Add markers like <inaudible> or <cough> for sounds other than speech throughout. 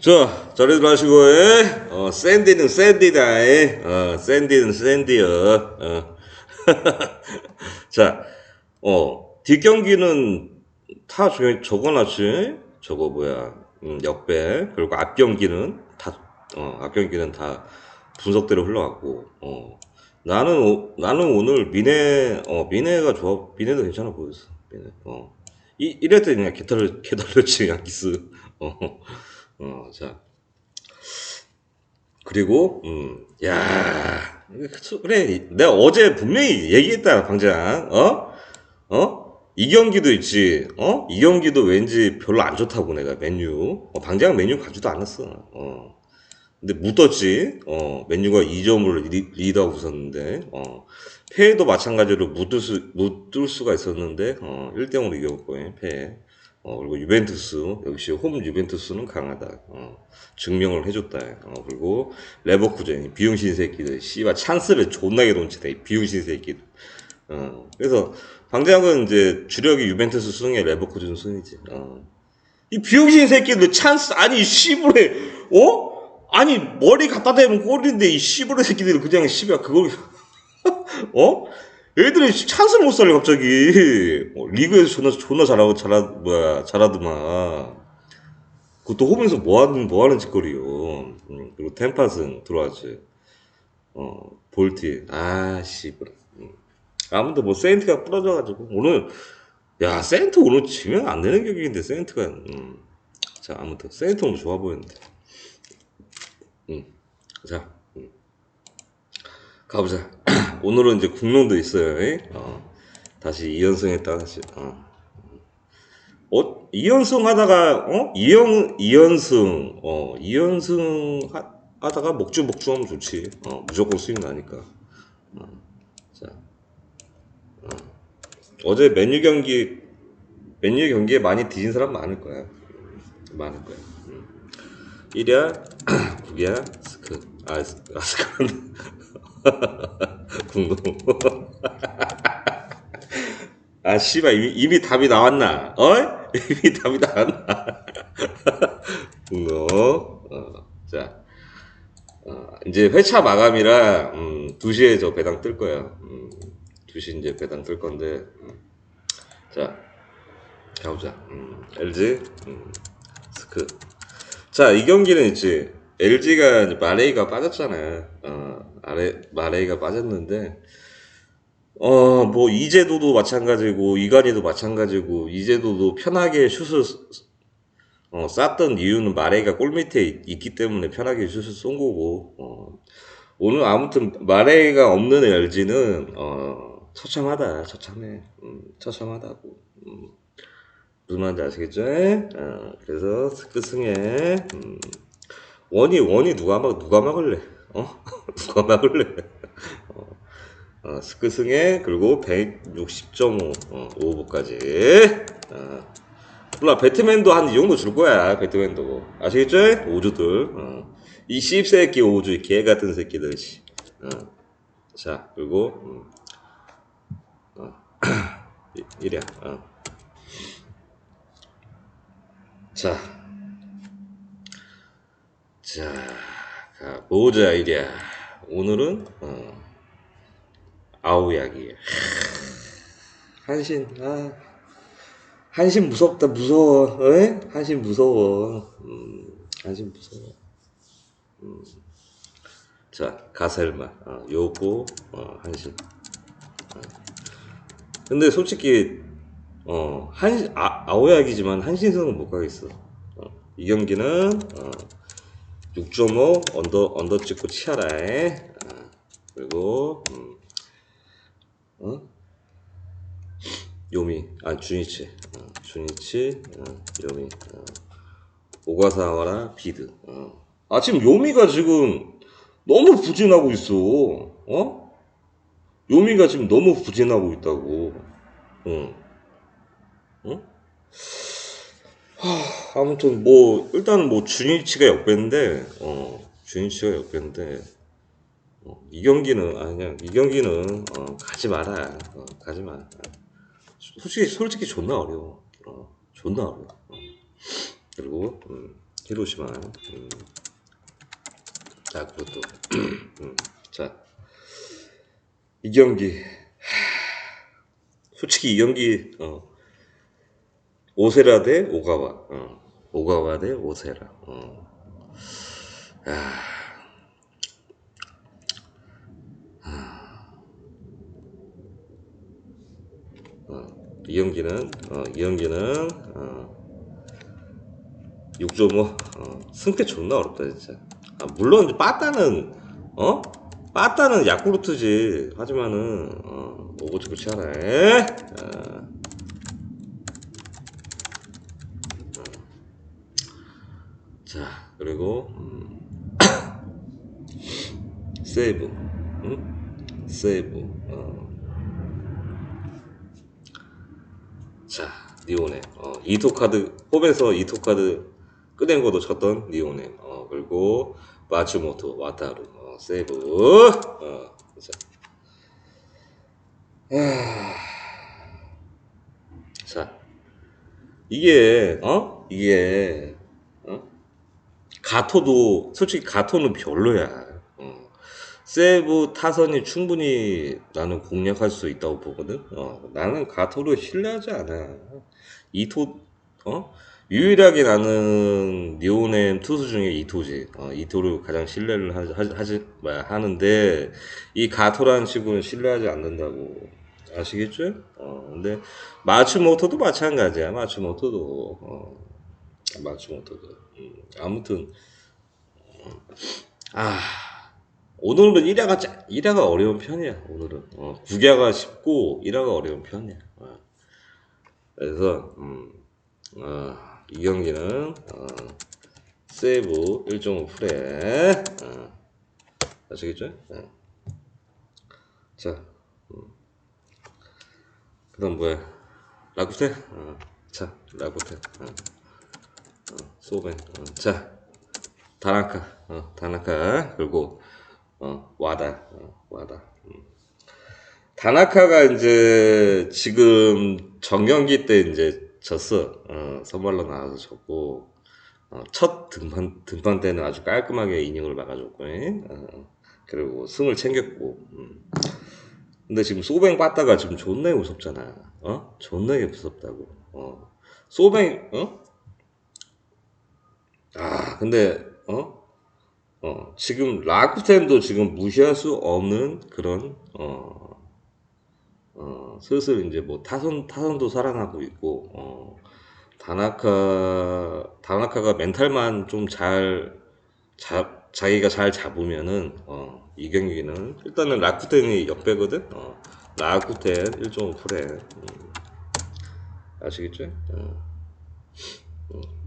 자, 자리들 하시고, 에? 어, 샌디는 샌디다, 에? 어, 샌디는 샌디여, 어. <laughs> 자, 어, 뒷경기는 다 저- 적어놨지? 저거 뭐야, 음, 역배. 그리고 앞경기는 다, 어, 앞경기는 다 분석대로 흘러갔고, 어. 나는, 오, 나는 오늘 미네, 어, 미네가 좋아, 미네도 괜찮아 보였어. 미네, 어. 이, 이랬더니 그냥 개털, 개털렸지, 그냥 기스. 어, 어, 자. 그리고, 음, 야, 그래, 내가 어제 분명히 얘기했다, 방장, 어? 어? 이 경기도 있지, 어? 이 경기도 왠지 별로 안 좋다고 내가, 맨유. 어, 방장 맨유 가지도 않았어, 어. 근데 묻었지, 어, 맨유가 2점을 리, 드하고 있었는데, 어, 패도 마찬가지로 묻을 수, 묻을 수가 있었는데, 어, 1대0으로 이겼고, 패. 어, 그리고 유벤투스, 역시 홈 유벤투스는 강하다. 어, 증명을 해줬다. 어, 그리고 레버쿠젠, 비용신 새끼들, 씨발, 찬스를 존나게 놓치다, 이 비용신 새끼들. 어, 그래서, 방장은 이제 주력이 유벤투스 승에 레버쿠젠 승이지. 어. 이 비용신 새끼들 찬스, 아니, 씨부레, 어? 아니, 머리 갖다 대면 골인데, 이 씨부레 새끼들 그냥 씨발, 그걸, 어? 애들이 찬스를 못 살려 갑자기. 어, 리그에서 존나 존나 잘하고 잘하 뭐야 잘하더만. 그것도 홈에서 뭐 하는 뭐 하는 짓거리요. 음, 그리고 템팟은 들어왔지. 어 볼티 아 씨발 음. 아무튼 뭐 세인트가 부러져가지고. 오늘 야 세인트 오늘 지면 안 되는 경기인데 세인트가. 음. 자 아무튼 세인트 오늘 좋아 보였는데. 음. 가보자. <clears throat> 오늘은 이제 국론도 있어요. 에? 어, 다시 2연승 했다 다시. 어. 어, 2연승 하다가 어? 2연 2연승 어, 2연승 하, 하다가 목주 목주 하면 좋지. 어, 무조건 수익 나니까. 어. 자. 어. 어제 맨유 경기 맨유 경기에 많이 뒤진 사람 많을 거야. 많을 거야. 음. 1이야, 9이야, <clears throat> 스크. 아, 스- 아 스크. <laughs> 궁금. 아, 씨발, 이미, 이미 답이 나왔나? 어? <laughs> 이미 답이 나왔나? <laughs> 궁금. 어, 자. 어, 이제 회차 마감이라, 음, 2시에 저 배당 뜰 거야. 음, 2시 이제 배당 뜰 건데, 음. 자, 가보자. 음, LG, 음, 스크. 자, 이 경기는 있지. LG가 마레이가 빠졌잖아요. 어, 아래, 마레이가 빠졌는데, 어, 뭐, 이재도도 마찬가지고, 이관희도 마찬가지고, 이재도도 편하게 슛을, 어, 쐈던 이유는 마레이가 골 밑에 있- 있기 때문에 편하게 슛을 쏜 거고, 어, 오늘 아무튼 마레이가 없는 LG는, 어, 처참하다, 처참해. 음, 처참하다고. 음, 무슨 말인지 아시겠죠? 어, 그래서 스크승에, 음, 원이 원이 누가 막 누가 막을래? 어? <laughs> 누가 막을래? 어, 어, 스크승에 그리고 160.5 어, 오버까지. 어. 몰라 배트맨도 한 이 정도 줄 거야 배트맨도 아시겠죠? 오주들. 어. 이 씹새끼 오주 이개 같은 새끼들. 씨. 어. 자 그리고 음. 어. <clears throat> 이- 이랴. 어. 자. 자, 가보자, 이랴. 오늘은, 어, 아우야기. 한신, 아, 한신 무섭다, 무서워, 에? 한신 무서워. 음, 한신 무서워. 음. 자, 가셀마, 어, 요거, 어, 한신. 어. 근데 솔직히, 어, 한, 아, 아오야기지만 한신성은 못 가겠어. 어, 이 경기는, 어, 6.5 언더 언더 찍고 치아라에 아, 그리고 음, 어? 요미 아 주니치 어, 주니치 어, 요미 어, 오가사와라 비드 어. 아 지금 요미가 지금 너무 부진하고 있어 어? 요미가 지금 너무 부진하고 있다고 응. 응? 아무튼 뭐 일단은 뭐 주니치가 역배인데 어 주니치가 역배인데 어, 이 경기는 아 그냥 이 경기는 어, 가지 마라 어, 가지 마 솔직히 솔직히 존나 어려워 어, 존나 어려워 어. 그리고 음, 히로시마. 음. 자, 또, <clears throat> 음, 자, 이 경기. 하, 솔직히 이 경기, 어, 오세라 대 오가와. 어, 오가와 대 오세라. 어. 아, 어, 이 경기는, 어, 이 경기는, 어, 6.5 어, 승패 존나 어렵다 진짜 아, 물론 빠따는 어 빠따는 야쿠르트지 하지만은 어, 오버치 그렇지 않아 에? 어. 자 그리고 음. <coughs> 세이브 응? 세이브 어. 자 니오네 어, 이토 카드 홈에서 이토 카드 꺼낸 것도 쳤던 니오네 어, 그리고 마츠모토 와타루 어, 세이브 어, 자. 아. 자 이게 어 이게 어? 가토도 솔직히 가토는 별로야 어. 세이브 타선이 충분히 나는 공략할 수 있다고 보거든. 어, 나는 가토를 신뢰하지 않아. 이토, 어? 유일하게 나는 니오넴 투수 중에 이토지. 어, 이토를 가장 신뢰를 하, 하, 하지, 뭐야, 하는데, 이 가토라는 친구는 신뢰하지 않는다고. 아시겠죠? 어, 근데, 마츠모토도 마찬가지야, 마츠모토도. 어, 마츠모토도. 음, 아무튼, 아, 오늘은 1화가, 짜, 1화가 어려운 편이야, 오늘은. 어, 9화가 쉽고, 1화가 어려운 편이야. 어. 그래서, 음, 어, 이 경기는, 어, 세이브 1.5 프레. 어, 아시겠죠? 어. 자, 음. 그 다음 뭐야? 라쿠테? 어, 자, 라쿠테. 어, 어, 소벤. 어, 자, 다나카. 어, 다나카. 그리고, 어, 와다. 어, 와다. 음. 다나카가 이제 지금 정경기 때 이제 졌어. 어, 선발로 나와서 졌고, 어, 첫 등판, 등판 때는 아주 깔끔하게 이닝을 막아줬고, 어, 그리고 승을 챙겼고, 음. 근데 지금 소뱅 빠따가 지금 존나게 무섭잖아. 어? 존나게 무섭다고. 어. 소뱅, 어? 아, 근데, 어? 어, 지금 라쿠텐도 지금 무시할 수 없는 그런, 어, 어, 슬슬 이제 뭐 타선, 타선도 살아나고 있고, 어, 다나카, 다나카가 멘탈만 좀 잘, 잡, 자기가 잘 잡으면은, 어, 이 경기는, 일단은 라쿠텐이 역배거든? 어, 라쿠텐 1.5 프레. 음, 아시겠죠? 어, 음.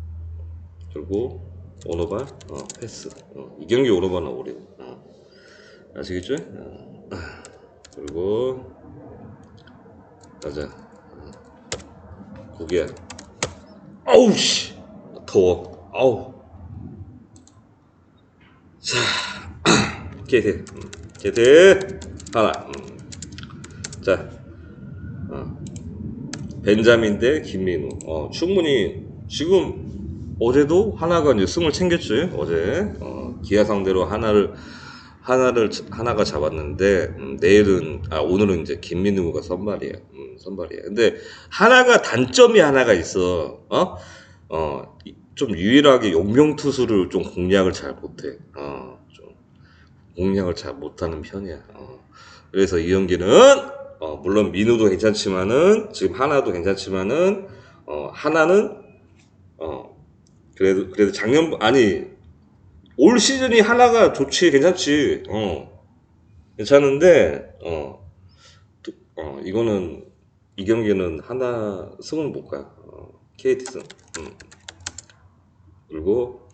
그리고, 오노바, 어, 패스. 어, 이 경기 오노바는 오래. 어, 아시겠죠? 어, 아, 그리고, 가자. 어, 고기야. 아우, 씨! 더워. 아우. 자, <clears throat> 게트. 음, 게트. 하나. 음. 자, 어. 벤자민 대 김민우. 어, 충분히 지금 어제도 하나가 이제 승을 챙겼지. 어제 어, 기아 상대로 하나를 하나를 하나가 잡았는데 음, 내일은 아 오늘은 이제 김민우가 선발이야. 음, 선발이야. 근데 하나가 단점이 하나가 있어. 어? 어, 이- 좀 유일하게 용병 투수를 좀 공략을 잘 못해. 어, 좀 공략을 잘 못하는 편이야. 어. 그래서 이 경기는 어, 물론 민우도 괜찮지만은 지금 하나도 괜찮지만은 어, 하나는 어, 그래도 그래도 작년 아니 올 시즌이 하나가 좋지 괜찮지. 어. 괜찮은데 어. 또- 어, 이거는 이 경기는 하나 승은 못 가. 어, KT 승. 음. 그리고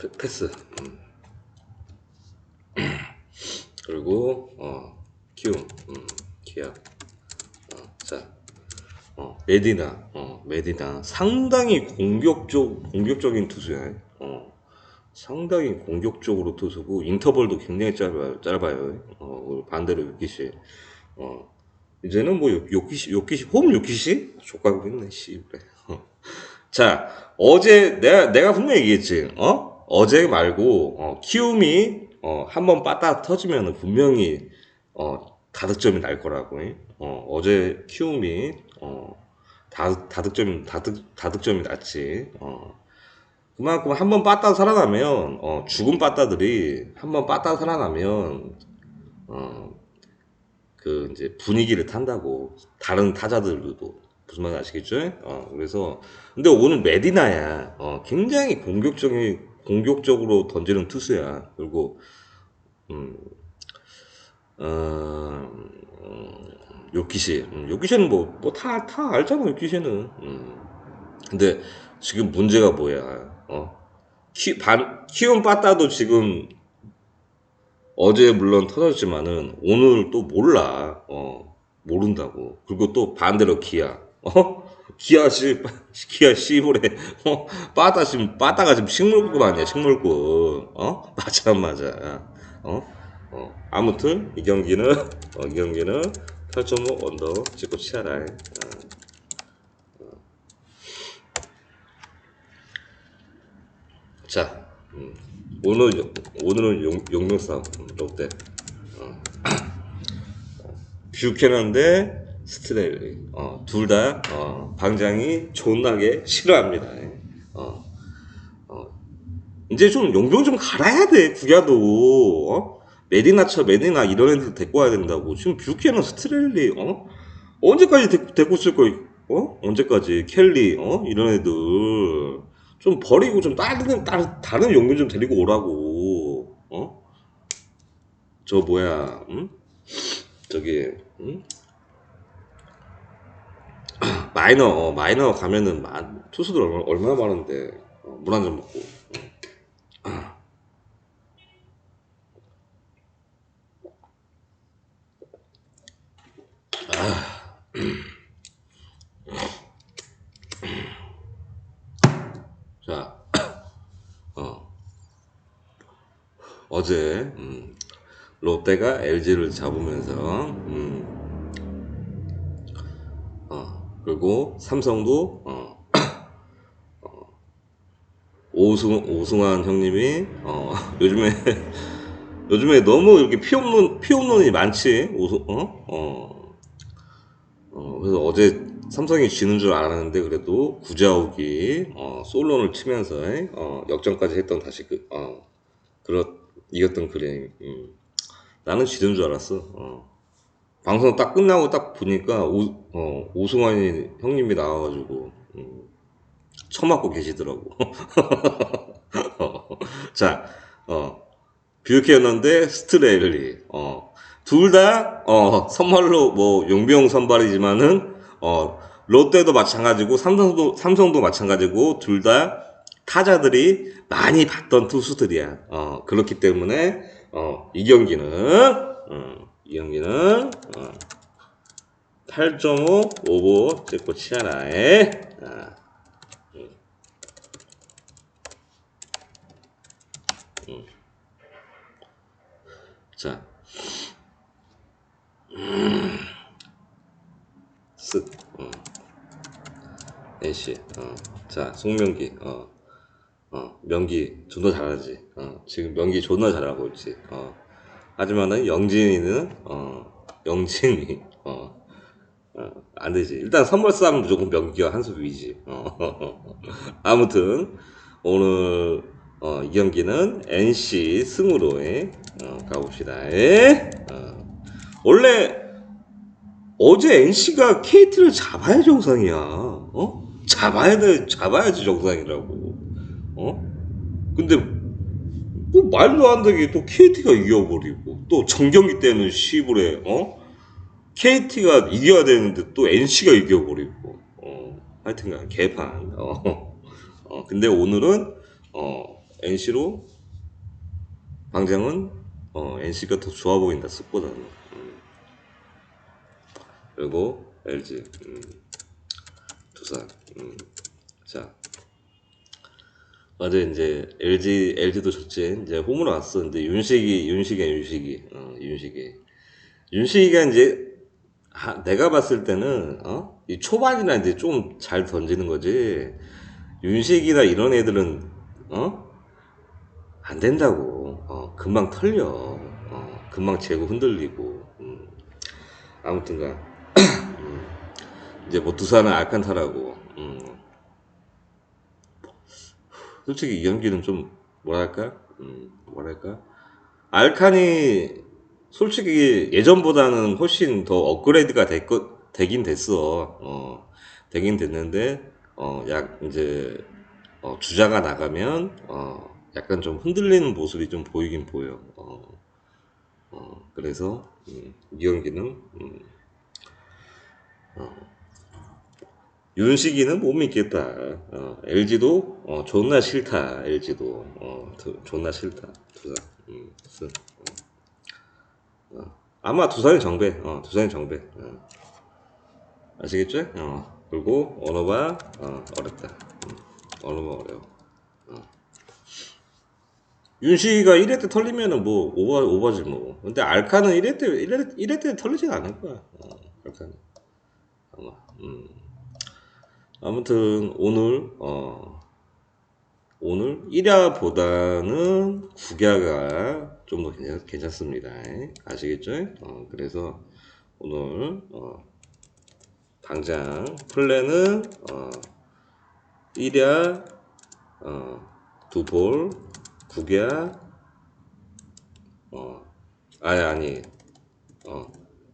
패- 패스. 음. <clears throat> 그리고 어, 키움. 음, 기아. 어, 자. 어, 메디나, 어, 메디나 상당히 공격적 공격적인 투수야. 어, 상당히 공격적으로 투수고 인터벌도 굉장히 짧아요. 짧아요. 어, 반대로 요키시. 어, 이제는 뭐 요- 요키시, 요키시 홈 요키시 족가고 있네. 씨. 어. 자, 어제 내가 내가 분명히 얘기했지. 어? 어제 말고 어, 키움이 어, 한번 빠따 터지면 분명히 어, 다득점이 날 거라고. 어, 어제 키움이 어, 다, 다득점 다득 다득점이 났지. 어. 그만큼 한 번 빠따 살아나면 어, 죽은 빠따들이 한 번 빠따 살아나면 어, 그 이제 분위기를 탄다고 다른 타자들도 무슨 말인지 아시겠죠? 어, 그래서 근데 오늘 메디나야 어, 굉장히 공격적인 공격적으로 던지는 투수야. 그리고 음, 어, 음, 요키시, 음, 요키시는 뭐뭐다다 알잖아 요키시는. 음. 근데 지금 문제가 뭐야? 어? 키, 반, 키움 빠따도 지금 어제 물론 터졌지만은 오늘 또 몰라. 어, 모른다고. 그리고 또 반대로 기아. 어? 기아 씨, <laughs> 기아 씨부레. 어? 빠따 지금 빠따가 지금 식물국 아니야, 식물국. 어? <laughs> 맞아, 맞아. 어? 어. 아무튼 이 경기는 어, 이 경기는 8.5 언더 찍고 치아라. 어. 자, 음, 오늘 용- 오늘은 용, 싸움 음, 롯데 어. <clears throat> 뷰캐넌 대 스트레일리 어, 둘다 어, 방장이 존나게 싫어합니다. 어, 어, 이제 좀 용병 좀 갈아야 돼 구야도 어? 메디나처 메디나 이런 애들 데리고 와야 된다고 지금 뷰캐넌 스트레일리 어? 언제까지 데, 데리고 쓸 거야? 어? 언제까지 켈리 어? 이런 애들 좀 버리고 좀 다른 다른 다른 용병 좀 데리고 오라고 어? 저 뭐야 응? 저기 응? 마이너 어, 마이너 가면은 마- 투수들 얼마, 얼마나 많은데 어, 물한잔 먹고 자 어. 어제 음, 롯데가 LG를 잡으면서 음, 어, 그리고 삼성도 어, 어, 오승 오승환 형님이 어, <laughs> 요즘에 요즘에 너무 이렇게 피홈런 피홈런이 많지 오승 어? 어, 어, 그래서 어제 삼성이 지는 줄 알았는데 그래도 구자욱이 어, 솔론을 치면서 어, 역전까지 했던 다시 그 어, 그렇 이겼던 그림. 음. 나는 지는 줄 알았어. 어. 방송 딱 끝나고 딱 보니까 오, 어, 오승환이 형님이 나와가지고 음, 처맞고 계시더라고. 어, <laughs> 자, 어, 뷰캐넌데 스트레일리. 어, 둘 다, 어, 선발로, 뭐, 용병 선발이지만은, 어, 롯데도 마찬가지고, 삼성도, 삼성도 마찬가지고, 둘 다 타자들이 많이 봤던 투수들이야. 어, 그렇기 때문에, 어, 이 경기는, 어, 이 경기는, 어, 8.5 오버 찍고 치아라에, 아, 자, 쓱, 어. NC, 어. 자, 송명기, 어. 어, 명기 존나 잘하지. 어, 지금 명기 존나 잘하고 있지. 어. 하지만은 영진이는, 어, 영진이, 어, 어, 안 되지. 일단 선물 싸움 무조건 명기와 한수 위지. 어. 아무튼, 오늘, 어, 이 경기는 NC 승으로, 예, 어, 가봅시다. 예. 어. 원래, 어제 NC가 KT를 잡아야 정상이야. 어? 잡아야 돼, 잡아야지 정상이라고. 어? 근데 뭐 말도 안 되게 또 KT가 이겨버리고 또 정경기 때는 시불에 어? KT가 이겨야 되는데 또 NC가 이겨버리고 어, 하여튼간 개판 어, <laughs> 어, 근데 오늘은 어, NC로 방장은 어, NC가 더 좋아 보인다 습보다는 음. 그리고 LG 음, 두산 음. 자 어제 이제 LG LG도 졌지 이제 홈으로 왔어 근데 윤식이 윤식이야 윤식이 어 윤식이 윤식이가 이제 하- 내가 봤을 때는 어 이 초반이나 이제 좀 잘 던지는 거지 윤식이나 이런 애들은 어? 안 된다고. 어, 금방 털려. 어, 금방 재고 흔들리고. 음. 아무튼가 <clears throat> 음. 이제 뭐 두산은 알칸타라고. 음. 솔직히 이 연기는 좀 뭐랄까? 음, 뭐랄까? 알칸이 솔직히 예전보다는 훨씬 더 업그레이드가 됐거, 되긴 됐어. 어, 되긴 됐는데, 어, 약, 이제, 어, 주자가 나가면, 어, 약간 좀 흔들리는 모습이 좀 보이긴 보여. 어, 어, 그래서, 음, 이경기는, 음, 어, 윤식이는 못 믿겠다. 어, LG도, 어, 존나 싫다. LG도, 어, 두- 존나 싫다. 두산, 음, 두산. 아마 두산이 정배, 어, 두산이 정배. 어. 아시겠죠? 어. 그리고 언어가 어, 어렵다. 음, 언어가 어려워. 어. 윤식이가 1회 때 털리면은 뭐 오버 오버지 뭐. 근데 알카는 1회 때 1회, 1회 때 털리진 않을 거야. 어, 알카는 아마. 음. 아무튼 오늘 어 오늘 1야보다는 9야가 좀더 괜찮, 습니다 아시겠죠? 어, 그래서 오늘 어, 당장 플랜은 어, 1야 어, 두볼 9야 어, 아니 아니 어,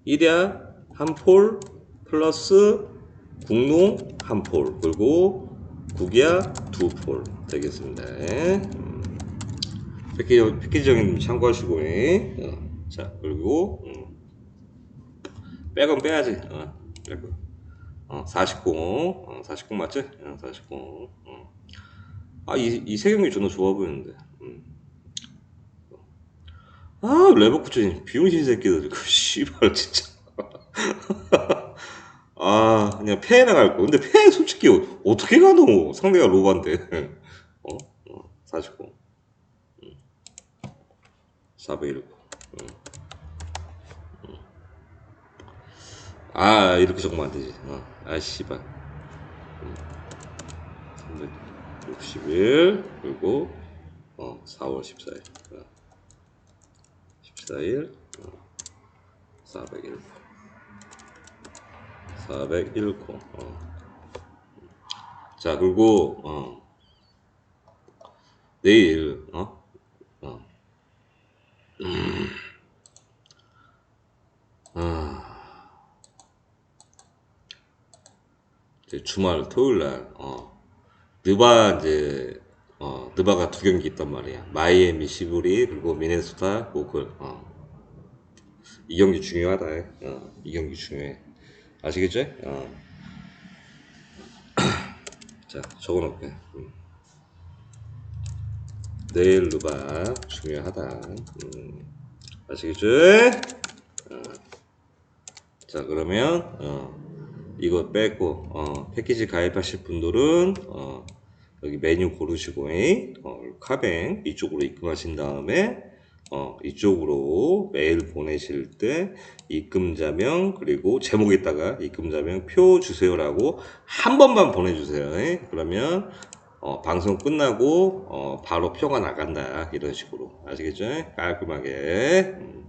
1야 한 폴 플러스 국농 한 폴 그리고 국야 두 폴 되겠습니다. 음. 패키지, 패키지적인 참고하시고 어, 자 그리고 음. 백은 빼야지 어, 백은 어, 49 어, 49 맞지? 어, 49 어. 아 이 이 세 경기 존나 좋아 보이는데 음. 아 레버쿠젠 비용신 새끼들 그 씨발 진짜 <laughs> 아, 그냥 패해나 갈 거. 근데 패 솔직히 어떻게 가노? 상대가 로반데. <laughs> 어? 어, 49. 음. 419. 음. 음. 아, 이렇게 적으면 안 되지. 어. 아, 씨발. 음. 361. 그리고, 어, 4월 14일. 어. 14일. 어. 401. 401코. 어. 자, 그리고, 어. 내일, 어? 어. 음. 아. 주말 토요일 날, 어. 느바 이제, 어, 느바가 두 경기 있단 말이야. 마이애미 시브리, 그리고 미네소타 보클, 어. 이 경기 중요하다. 어. 이 경기 중요해. 아시겠죠? 어. <clears throat> 자, 적어놓을게. 음. 내일 누바 중요하다. 음. 아시겠죠? 어. 자, 그러면 어. 이거 빼고 어. 패키지 가입하실 분들은 어. 여기 메뉴 고르시고 어. 카뱅 이쪽으로 입금하신 다음에 어, 이쪽으로 메일 보내실 때 입금자명 그리고 제목에다가 입금자명 표 주세요라고 한 번만 보내주세요. 예? 그러면 어, 방송 끝나고 어, 바로 표가 나간다 이런 식으로 아시겠죠? 깔끔하게 음,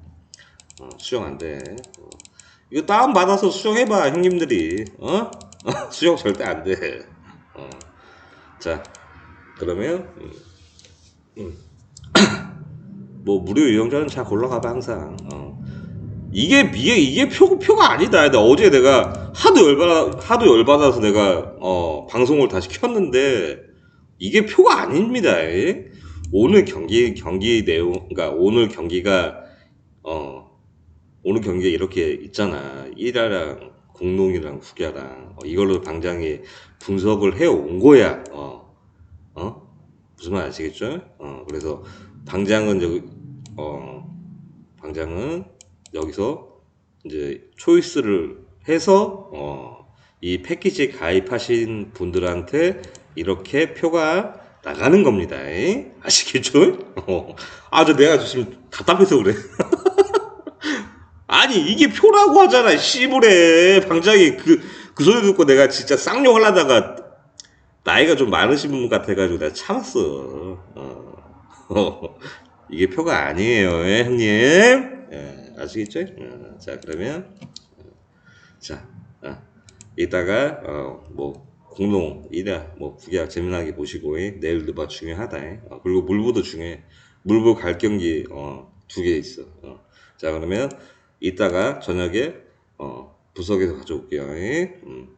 어, 수정 안 돼. 어. 이거 다운 받아서 수정해봐 형님들이 어? <laughs> 수정 절대 안 돼. 어. 자 그러면 음, 음. <clears throat> 뭐 무료 이용자는 잘 골라가봐 항상. 어. 이게 이게 이게 표 표가 아니다. 어제 내가 하도 열받아 하도 열받아서 내가 어 방송을 다시 켰는데 이게 표가 아닙니다. 예? 오늘 경기 경기 내용 그러니까 오늘 경기가 어 오늘 경기가 이렇게 있잖아. 1야랑 공농이랑 후야랑 어, 이걸로 당장에 분석을 해 온 거야. 어. 어? 무슨 말 아시겠죠? 어, 그래서 당장은 여기 어 당장은 여기서 이제 초이스를 해서 어 이 패키지 가입하신 분들한테 이렇게 표가 나가는 겁니다. 에? 아시겠죠? 어. 아, 저 내가 지금 답답해서 그래. <laughs> 아니, 이게 표라고 하잖아. 씨부래. 방장이 그, 그 소리 듣고 내가 진짜 쌍욕 하려다가 나이가 좀 많으신 분 같아가지고 내가 참았어. 어. 어. <laughs> 이게 표가 아니에요, 예, 형님. 예, 아시겠죠? 어, 자, 그러면 자, 아, 이따가 어, 뭐 공동 일야 뭐 부계약 재미나게 보시고 예, 내일도 봐 중요하다. 예. 어, 그리고 물부도 중요해. 물부 갈 경기 어, 두 개 있어. 어. 자, 그러면 이따가 저녁에 어, 부석에서 가져올게요. 예. 음.